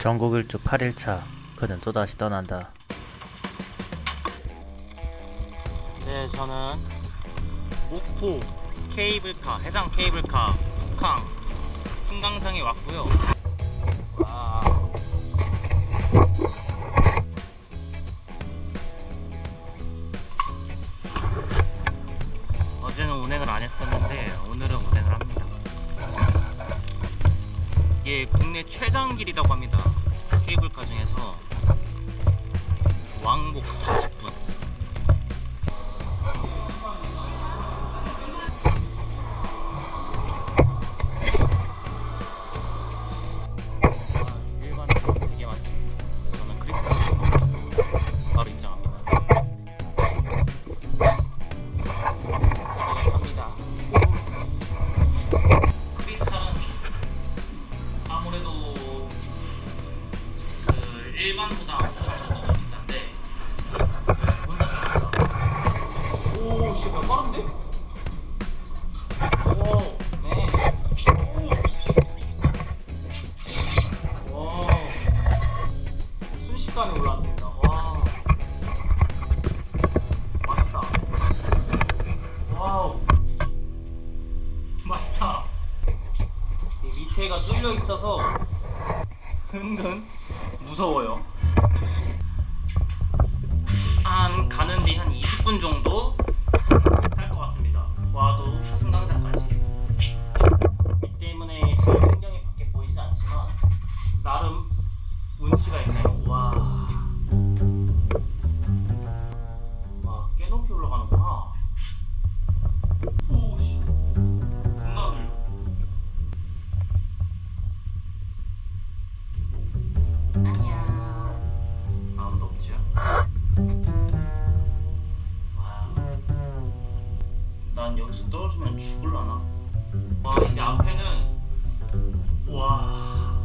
전국 일주 8일차 그는 또다시 떠난다. 네, 저는 목포 케이블카, 해상 케이블카 북항 승강장에 왔고요. 최장길이라고 합니다. 케이블카 중에서 왕복 40분. 은근 무서워요. 한 가는데 한 20분 정도 난 여기서 떨어지면 죽을라나? 와, 이제 앞에는 와.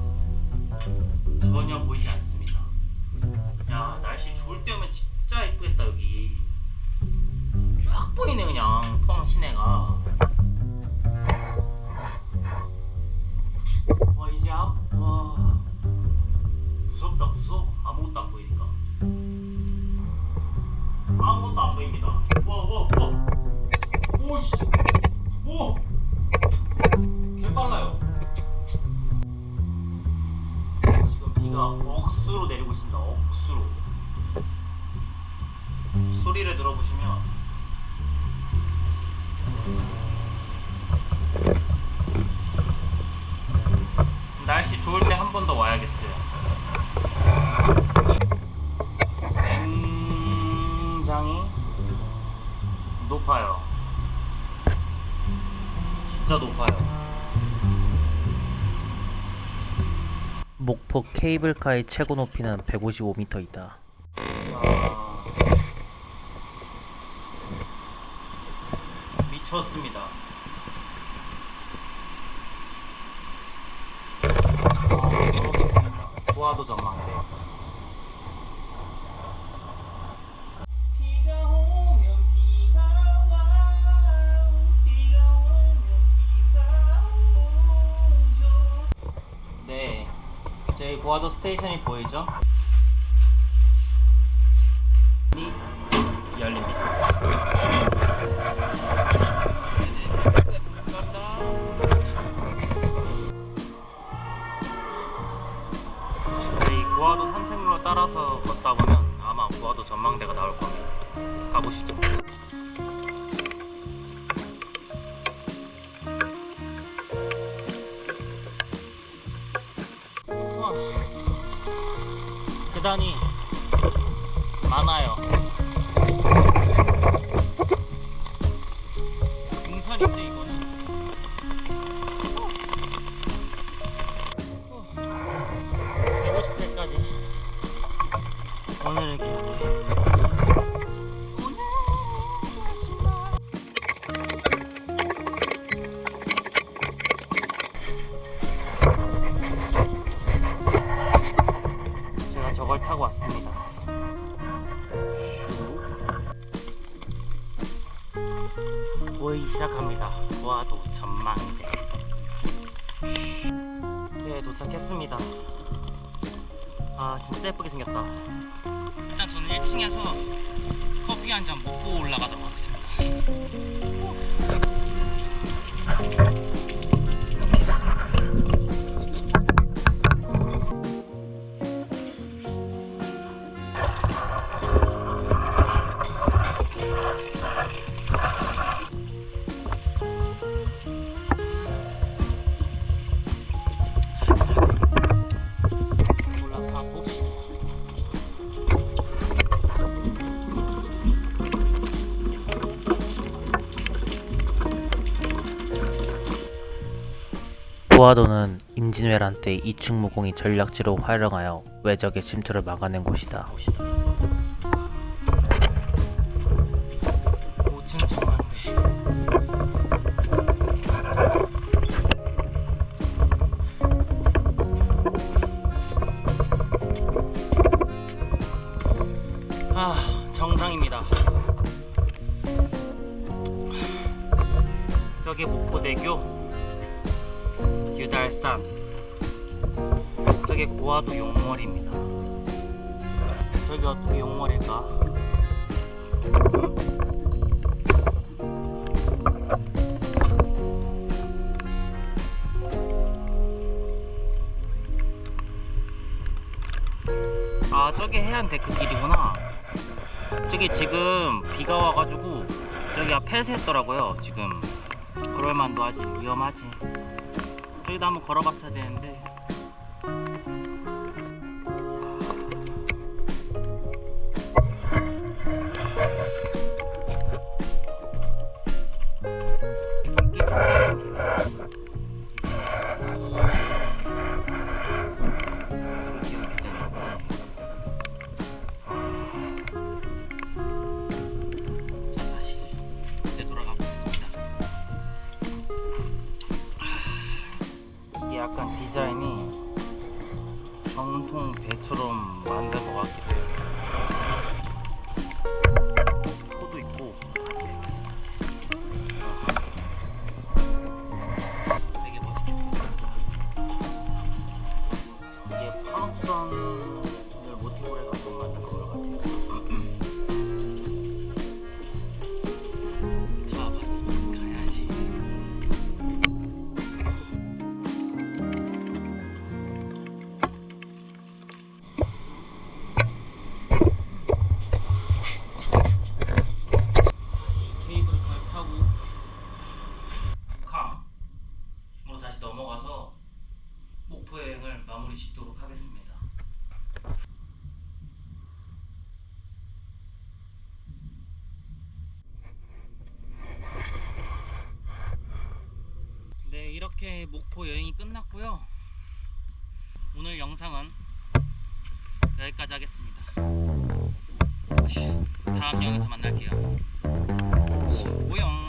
전혀 보이지 않습니다. 야 날씨 좋을 때 오면 진짜 예쁘겠다 여기. 쫙 보이네 그냥 포항 시내가. 소리를 들어보시면 날씨 좋을 때 한 번 더 와야겠어요. 굉장히 높아요. 진짜 높아요. 목포 케이블카의 최고 높이는 155m이다. 아, 미쳤습니다. 아, 도화도 전망대. 네, 저희 고화도 스테이션이 보이죠? 고화도 전망대가 나올 겁니다. 가보시죠. 우와, 계단이 보이기 시작합니다. 와도 전망대. 네, 도착했습니다. 아 진짜 예쁘게 생겼다. 일단 저는 1층에서 커피 한 잔 먹고 올라가도록 하겠습니다. 보아도는 임진왜란 때 이충 무공이 전략지로 활용하여 외적의 침투를 막아낸 곳이다. 봅시다. 5층 전망대. 아 정상입니다. 저기 목포대교, 유달산, 저기 고화도 용머리입니다. 저기 어떻게 용머리일까? 아 저기 해안 데크길이구나 저기 지금 비가 와가지고 저기가 폐쇄했더라고요 지금 그럴만도 하지 위험하지 저기도 한번 걸어봤어야 되는데 약간 디자인이 정통 배처럼 만든 여행을 마무리 짓도록 하겠습니다. 네, 이렇게 목포 여행이 끝났고요. 오늘 영상은 여기까지 하겠습니다. 다음 영상에서 만날게요. 수고용.